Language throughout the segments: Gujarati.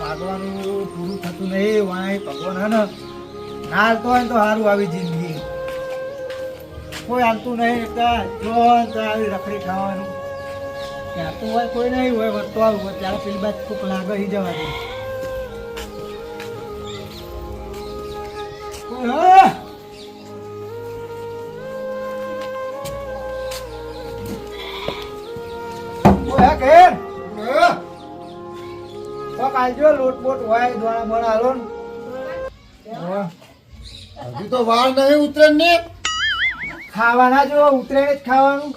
માગવાનું પૂરું થતું નહીં, વાય ભગવાન હે ને. ના હાલતો હોય તો સારું આવી જિંદગી. કોઈ હાલતું નહીં જો આવી રખડી ખાવાનું. ત્યાં તો હોય, કોઈ નહીં હોય વધતો આવું હોય, ત્યારે પેલી બાદ કોક લાગે જવાનું. જવા દે? કોઈ તો કાલજો લોટ બોટ હોય મોણા હાલો ને. હજુ તો વાર નહીં ઉતરે ને ખાવાના જો ઉતરે જ ખાવાનું.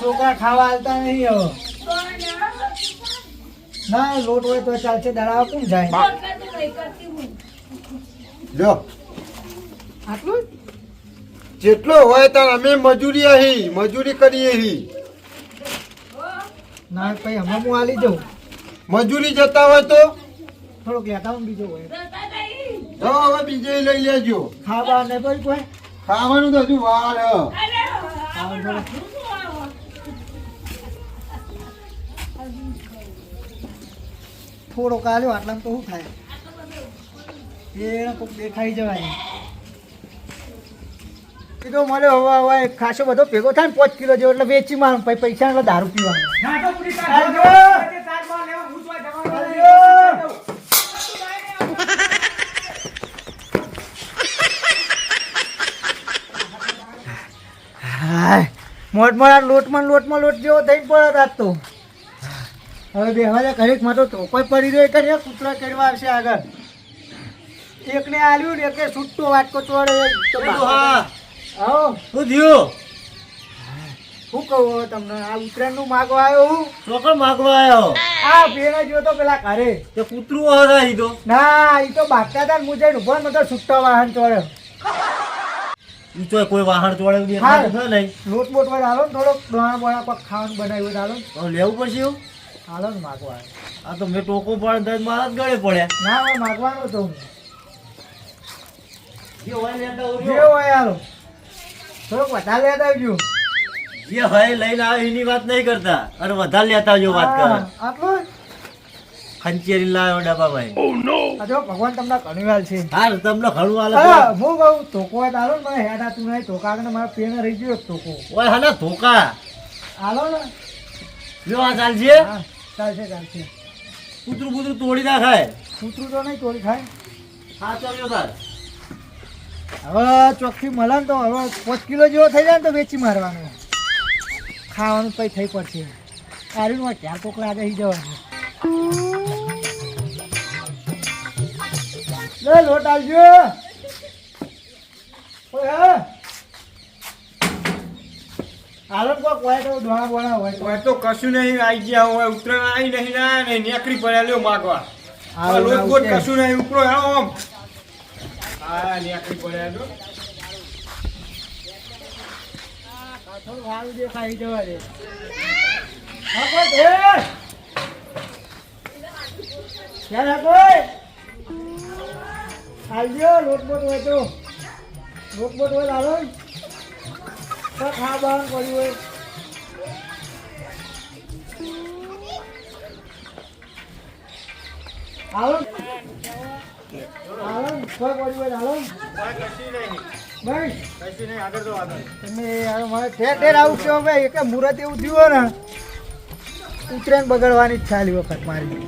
છોકરા ખાવા હાલતા નહીં હવે. ના લોટ હોય તો ચાલશે દાડા કોણ જાય? જો. આટલું? જેટલો હોય તાર અમે મજૂરી અહીં મજૂરી કરીએ અહીં ના ભાઈ હમણાં હું આલી જાઉં. મજૂરી જતા હોય તો? થોડોક લેતા આવું બીજો હોય. તો હવે બીજે લઈ લેજો. ખાવા ને પછી કોઈ ખાવાનું તો હજુ વાર થોડો કાલ્યો આટલા થોડોક આલ્યો આટલામાં તો શું થાય? એ દેખાઈ જવાય. કીધું મને હવા હવે ખાસો બધો ભેગો થાય ને પાંચ કિલો જેવો એટલે વેચી મારું પછી પૈસા એટલે દારૂ પીવાનું. હાય. મોટ મોટા લોટમાં ને લોટમાં લોટ જેવો થઈ પડે રાત તો. હવે બેહવા દે ઘડીકમાં તો કોઈ પડી રહ્યો એટલે કૂતરા કરવા આવશે આગળ. એકને આલ્યું ને એકે છૂટતો વાટકો ચોડે આવો શું થયું? શું કહું તમને? આ ઉત્તરાયણનું માગો આવ્યો હું? ચોકડ માગવા આવ્યો? આ પેલા જો તો પેલા ઘરે. તે કૂતરું હરા ઈ તો. ના એ તો બાકતા હતા મુજબ મુજે ઊભો નતો છૂટતો વાહન ચોડ્યો ઈ તો કોઈ વાહન ચોડે દેખાતું છે નહીં. લોટ બોટ હોય હાલો ને થોડોક દોણા બોણા પર ખાવાનું બનાવ્યું હાલો તો લેવું પડશે એવું? હાલો ને માગવા આ તો મેં ટોકો પાડ મારા જ ગળે પડ્યા. ના હું માગવાનો તો હું. જે હોય લેતા જે હોય હાલો. થોડોક વધારે લેતા આવજો. જે હોય લઈને આવે એની વાત નહીં કરતા. અને વધારે લેતા આવજો વાત કરે. આટલું? ખંચેરી લાવ્યો ડબ્બાભાઈ આ જો ભગવાન તમને ઘણી છે. હા તમને ઘણું હાલે હું બહુ ધોકો ને મને હેડ તું નહીં. ધોકા ને મારા પેન રહી ગયો ધોકો. ઓય હા ધોકા. હાલો ને. લ્યો આ ચાલશે ચાલશે ચાલશે. કૂતરું કૂતરું તોડી ના ખાય કૂતરું તો નહીં તોડી ખાય. હા ચાલ્યો તાર. હવે ચોખ્ખી મળે ને તો હવે પાંચ કિલો જેવો થઈ જાય ને તો વેચી મારવાનું. ખાવાનું પછી થઈ પડશે. સારું ક્યાં કોક લાગે જવાનું. લે લોટ આવજો. હાલો કોક હોય તો દોણા બોણા હોય તો. તો કશું નહીં આવી ગયા હોય ઉતરાણ આવી નહીં ના ને નેકરી પડ્યા લ્યો માગવા. આ લોટ આવો, કશું નહીં ઉપરો આમ હા નેકરી પડ્યા જો થોડું સારું જવા દે. હા કોઈ આવજો લોટ બોટ હોય તો લોટ બોટ હોય. તો ખા બહાર કર્યું હોય હાલો. હાલો. કોઈ કર્યું હોય ને. કશું નહીં બસ કશું નહીં આગળ તો આગળ તમે યાર મારે ઠેર ઠેર આવું છો ભાઈ એક મુહૂર્ત એવું થયું હોય ને ઉત્તરાયણ બગડવાની જ ચાલી વખત મારી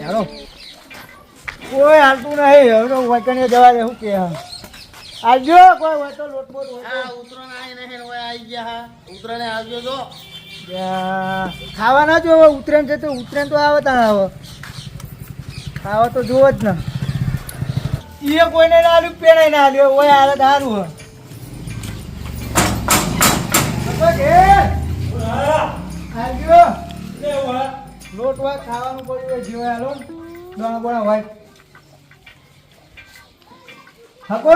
ચાલો કોઈ હાલતું નહીં. હવે તો વચને જવા દે શું કે આવજો કોઈ હોય તો લોટ બોટ હોય તો. આવી નહીં હોય આવી ગયા હા. ઉતરાણે આવજો તો યા, ખાવા ના જો ઉત્તરાયણ છે તો ઉત્તરાયણ તો આવે તા આવે. ખાવા તો જોવો જ ને. એ કોઈને ના આલ્યું પેણે ના આલ્યું. હોય હાલત સારું હોય લોટ વાત ખાવાનું પડ્યું હોય જીવાય હાલો. દોણા બોણા હોય. હકો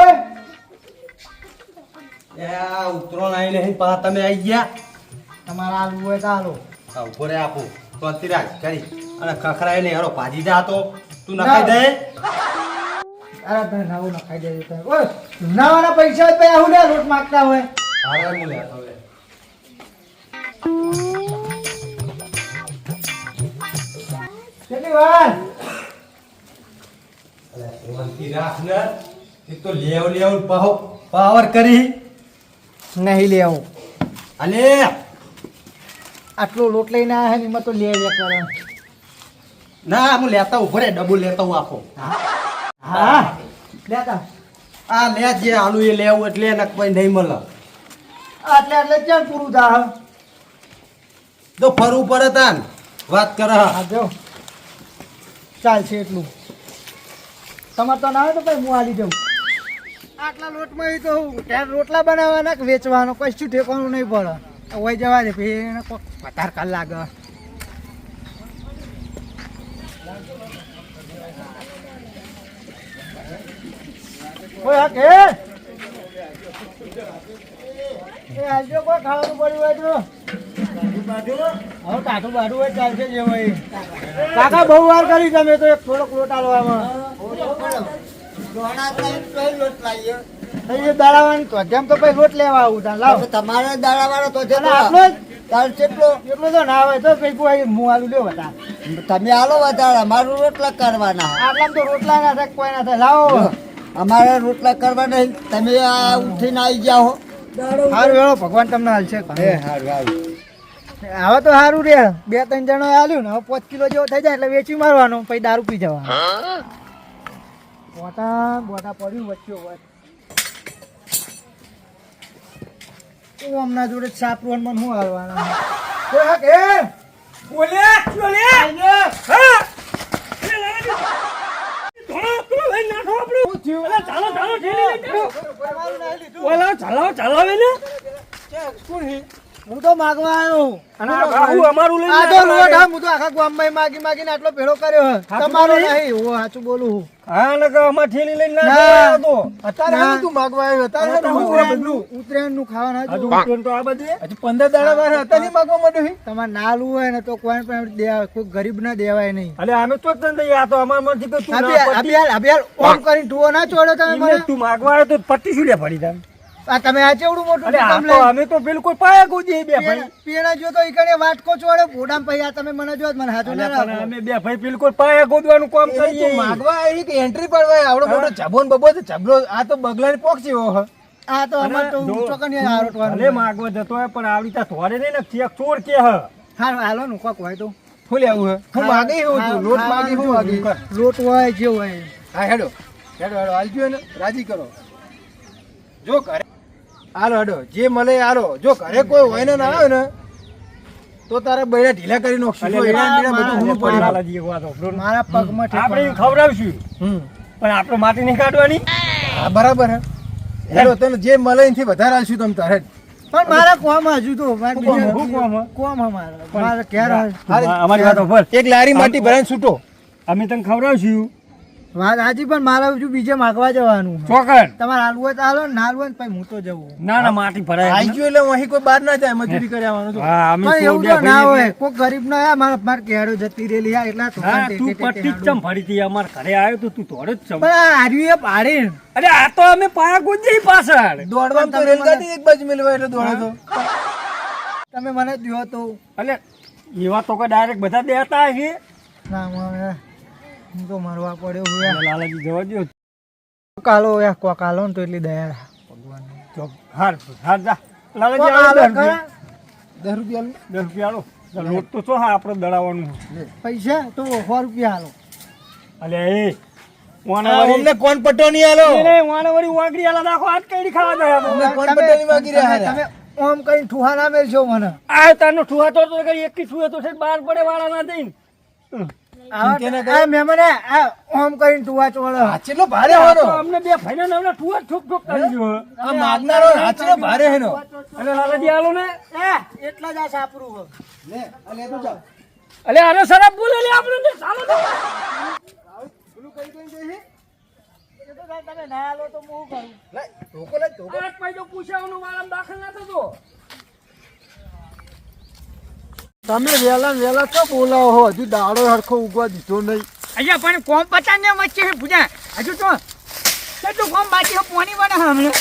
ઉતરાણ આવી નહીં પા તમે આવી ગયા. તમારા આલુ હોય તો હાલો ઊભો રે આપો. તો રાખ કરી. અને ખખરાય નહીં હારો ભાજી દે તો. તું નખાઈ દે. અરે તને નવું નખાઈ દેજો તમે ઓય જૂનાવાળા પૈસા હોય આવું ને લોટ માગતા હોય. હારે હું લે હવે વાર? રાખ ને. એ તો લેવ લેવ પાહો પાવર કરી. નહીં લેવું. અલે આટલો લોટ લઈને આવ્યા હે ને એમાં તો લે લે કરે ના હું લેતા હું ભરે ડબલ લેતા હું આખો. હા? લેતા. આ લે જે આલુ એ લેવું એટલે એને કોઈ નહીં મળે. આટલે એટલે ક્યાં પૂરું થાય? તો ફરવું પડે તાન વાત કરે. હા જો. ચાલશે એટલું. તમારે તો ના આવે તો ભાઈ હું આલી દઉં. આટલા લોટમાં એ તો ત્યાં રોટલા બનાવવાના કે વેચવાનો? કશું ઠેકવાનું નહીં પડે. હોય જવા દે. પછી એને કાલ લાગે. કોઈ હા? કે એ કોઈ ખાવાનું પડ્યું હોય હવે ટાટું બાટું હોય ચાલશે જે હોય કાકા, બહુ વાર કરી તમે તો એક થોડોક લોટ આલવામાં. તમારે દાડા તો છે અને આટલો જ? તાર કેટલો એટલો તો ના હોય તો કઈ કોઈ મું આલું લ્યો બધા તમે આલો વધારે અમારું રોટલા કરવાના તો રોટલા ના થાય કોઈ ના થાય. લાવો. અમારે રોટલા કરવા નહીં. તમે આ ઉઠીને આવી જાઓ સારું એવો ભગવાન તમને હાલશે. હારું હવે તો સારું રે. બે ત્રણ જણો આલ્યું ને હવે પાંચ કિલો જેવો થઈ જાય એટલે વેચી મારવાનો પછી દારૂ પી જવાનું. બોટા બોટા પડ્યું વચ્ચે હોય. તો હમણાં જોડે સાપરું મને શું હાલવાના? કોઈ હક એ બોલે બોલે. હા! ચાલો ચાલો ચાલો ચાલો ચાલો ચાલો. ચાલો ચાલો ને હું તો માગવા આવ્યો અને આ અમારું લઈ આ તો લોટ હા હું તો આખા ગામમાં માગી માગીને આટલો ભેળો કર્યો હે. તમારો નહીં. હું સાચું બોલું હું હા ને કે અમાર ઠેલી લઈને ના. આવ્યો તો. અત્યારે ના. હાલ તું માગવા આવ્યો. અત્યારે તો હું ઉત્તરાયણનું ઉત્તરાયણનું ખાવાનું હજુ હતું. ઉતરેન તો આ બધે? હજુ પંદર દાડા વાર હતા નહીં માગવા માંડ્યું તમારે નાલું હોય ને તો કોઈ પણ દેવાય કોઈ ગરીબ ના દેવાય નહીં. અલે આનો તો તને આ તો અમારમાંથી તો તું ના અભિયાલ પટી- અભિયાલ અભિયાલ ઓમ કરીને ટુઓ ના છોડો તમે મને. તું માગવા આવ્યો તો પટ્ટી શું લે પડી તાન? આ તમે આ ચેવડું મોટું કામ તો અમે તો બિલકુલ પાયા ગુજી બે ભાઈ. પીણા- જો તો ઈકડે વાટકો છોડે ભોડામ આ તમે મને જો મને હાથું ના રાખો. અમે બે ભાઈ બિલકુલ પાયા ગોદવાનું કામ કરીએ. એન્ટ્રી પડવા આવડો મોટો જબોન બબો તો જબલો આ તો બગલાની પોક્ષી હો. હ આ તો અમાર તો જો, ઊંચો કને આરોટવાનું ભલે માગવા જતો હોય પણ આવડી તા થોડે નહીં ને ચેક ચોર કે હ. હા હાલો નું કોક હોય તો. ફૂલે આવું હે? હું માગી હું છું લોટ માગી હું માગી લોટ હોય જે હોય. હા હેડો હેડો હેડો આલજો ને રાજી કરો. જો ઘરે હાલો હાડો જે મળે હાલો. જો ઘરે કોઈ હોય ને ના આવે ને તો તારે બૈરા ઢીલા કરી નાખશું. મારા પગમાં આપણે ખવડાવશું. પણ આપણે માટી નહીં કાઢવાની? હા બરાબર હેલો હેડો તને જે મળે એથી વધારે આવશું તમે તારે. પણ મારા કોમ હજુ તો કોમ? અમારી વાત એક લારી માટી ભરાઈને છૂટો. અમે તને ખવડાવશું. વાત હાજી પણ મારે બીજું બીજે માગવા જવાનું. ચોકન. તમારે આલુ હોય તો આલો ને હાલવું હોય પછી હું તો જવું. ના ના માટી ભરાય આવી ગયું એટલે અહીં કોઈ બહાર ના જાય મજૂરી કરી આવવાનું તો. હા અમે એવું તો ના હોય કોઈ ગરીબ ના આ મારા મારે કેળો જતી રેલી આ એટલા તો તું પટ્ટી ચમ ફરી હતી અમાર ઘરે આવ્યો તો તું દોડે જ ચમ પણ આ હાર્યું એ પાડી અરે આ તો અમે પાયા ગુંજી પાછળ. દોડવાનું તો રેલગાડી એક બાજુ મેલવા એટલે દોડે તો. તમે મને દ્યો તો. એટલે એવા તો કે ડાયરેક્ટ બધા દેતા છે ના હું તો મરવા પડ્યો હું. લાલાજી જવા દો કાલો યાર કો કાલો ને તો એટલી દયા ભગવાન તો હાર હાર જા. લાલાજી આવો દસ રૂપિયા. દસ રૂપિયા આલો. લોટ તો શું હા આપણે દડાવવાનું પૈસા તો સો રૂપિયા હાલો અલે એ અમને કોણ પટ્ટો નહીં આલો? વાના વાગડી આલા દાખો આજ કઈ ખાવા દે અમને કોણ તમે- પટ્ટો નહીં માગી રહ્યા તમે- ઓમ કઈ ઠુહા ના મેલશો મને. આ તારનો ઠુહા તો કઈ એક ઠુએ તો છે બહાર પડે વાળા ના દઈને આવા- આ મહેમાને આ ઓમ કઈ ઠુહા ચોળે. હાથ કેટલો ભારે આ હોવાનો તો અમને બે ભાઈને નવના ઠુવા ઠોક ઠોક કરી ગયો આ માગનારો હાથ કેટલો ભારે હેનો. અને લાલાજી આલો ને. એ, એટલા જ આ સાપરું હે. લે આ લે તું જા. અલે આને સરાબ બોલે લે આપણે ને ચાલો તો. પેલું કઈ કઈ જઈ એ તો તમે ના આલો તો હું કરું? લે ધોકો લે ધોકો આઠ પાઈ જો પૂછાવાનું દાખલ ના થતો. તમે વેલા વેલા તો બોલાવો હો હજુ દાડો હરખો ઉગવા દીધો નહીં. અહીંયા પણ કોમ પચાસ ને વચ્ચે પૂજા. હજુ તો કેટલું કોમ બાકી પોની બને હમણે.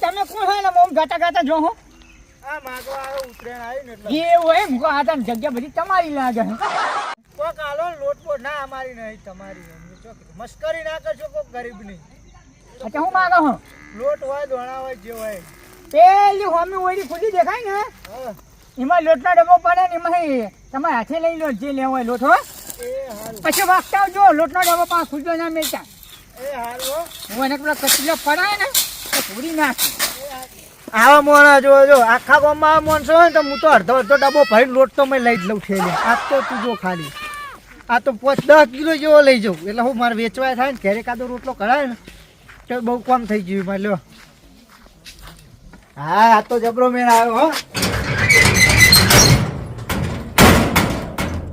તમે કોણ હોય ને મોમ ગાતા ગાતા જો હો. આ માગો આવ્યો ઉતરેણ આવ્યું ને એટલે. એ હોય મુકો આ તને જગ્યા બધી તમારી લાગે. કોક આલો ને લોટપોટ ના અમારી નહીં તમારી. મસ્કરી ના કરશો કોક ગરીબની. અચ્છા હું માગો હું? લોટ હોય દોણા હોય જે હોય. પેલી હોમી ઓયડી ખુલ્લી દેખાય ને? એમાં લોટનો ડબ્બો પડે ને એમાં તમારે હાથે લઈ લો જે લેવો હોય લોટ હો. પછી વાગતા આવજો લોટનો ડબ્બો પાંચ ખુલ્લો ના મેળતા એ હારું હું. એને પેલા કચરો પડાય ને તો પૂરી નાખી. આવા મોણા જો જો, આખા ગામમાં આ માણસો હોય તો હું તો અડધો અડધો ડબ્બો ભરીને લોટ તો મેં લઈ જ લઉં ઠેલી. આ તો તું જો ખાલી. આ તો પાંચ, દસ કિલો જેવો લઈ જાઉં. એટલે હું મારે વેચવાય થાય ને, ઘેરે કાદો રોટલો કરાય ને, તો બહુ કોમ થઈ ગયું મારે લ્યો. હા, આ તો જબરો મેળ આવ્યો, હો.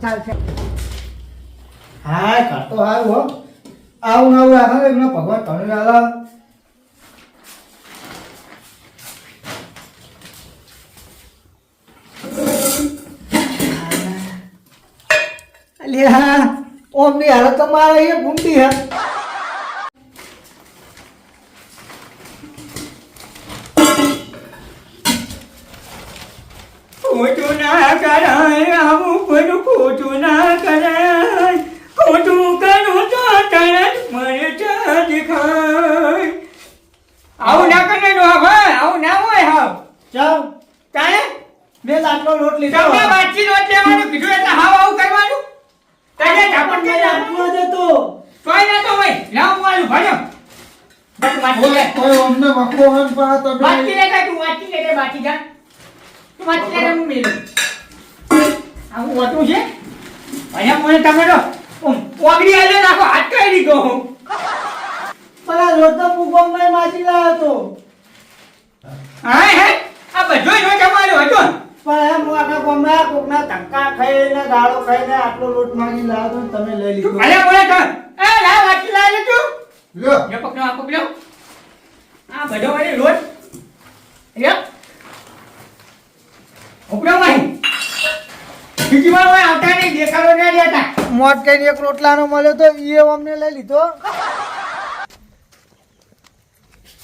ચાલ ચાલ. હા કરતો આવ્યો આવું આવું રાખે એમને ભગવાન ઘણું અલ્યા ઓમની હાલત તો મારે એ હા હે? ખોટું ના કરાય આવું કોઈનું ખોટું ના કરાય? ખોટું કરું તો તરત મને દેખાય આવું ના કરે નો ભાઈ આવું ના હોય હાવ ચાલ. તારે બે લાટલો લોટ લીધો. તમને વાંચી લોટ લેવાનું કીધું એટલે હાવ આવું કરવાનું? તારે ઢાપણ કે લાટલો જતો કોઈ ના તો હોય. લાવ બસ વાંચી લે. કોઈ અમને વખો હન આ તમે વાંચી લે કાંઈ તું વાટી લે કે બાકી જા. તું વાંચી લે હું મેલું. આવું વાતું છે? અહીંયા મને ટમેટો પોગડી આલે નાખો હાથ કઈ દીધો હું. પેલા લોટો તો મુગોમાં માસી લાવ્યો તો. હા હે? આ બધો નો તમારો હતો. પણ એમ હું આખા ગામમાં કોકના ધક્કા ખાઈને ગાળો ખાઈને આટલો લોટ માંગી લાવ્યો તો તમે લઈ લીધો. ભલે બોલે તો. એ લા વાંચી લે તું. લ્યો. એ પકડો આ પકડો. આ બધો વાળી લોટ. લ્યો. ઉપડો માહી. બીજી વાર હોય આવતા નહીં દેખાડો ના દેતા. મોટ કઈને એક રોટલાનો મળ્યો તો એ અમને લઈ લીધો.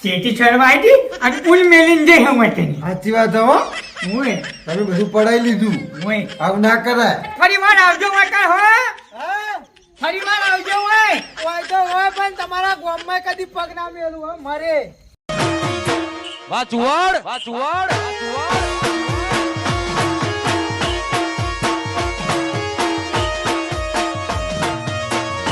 ચેટી ચડવા આવી અને પુલ મેલીને જઈ હમ સાચી વાત હો. મુએ તમે બધું પડાઈ લીધું. મુએ આવ ના કરાય. ફરી વાર આવજો વાકા હો. હા? ફરી વાર આવજો ઓય. હોય તો હોય પણ તમારા ગામમાં કદી પગ ના મેલું હો મારે. વાચવાડ. વાચવાડ. વાહ ચુવાડ વાહ ચુવાડ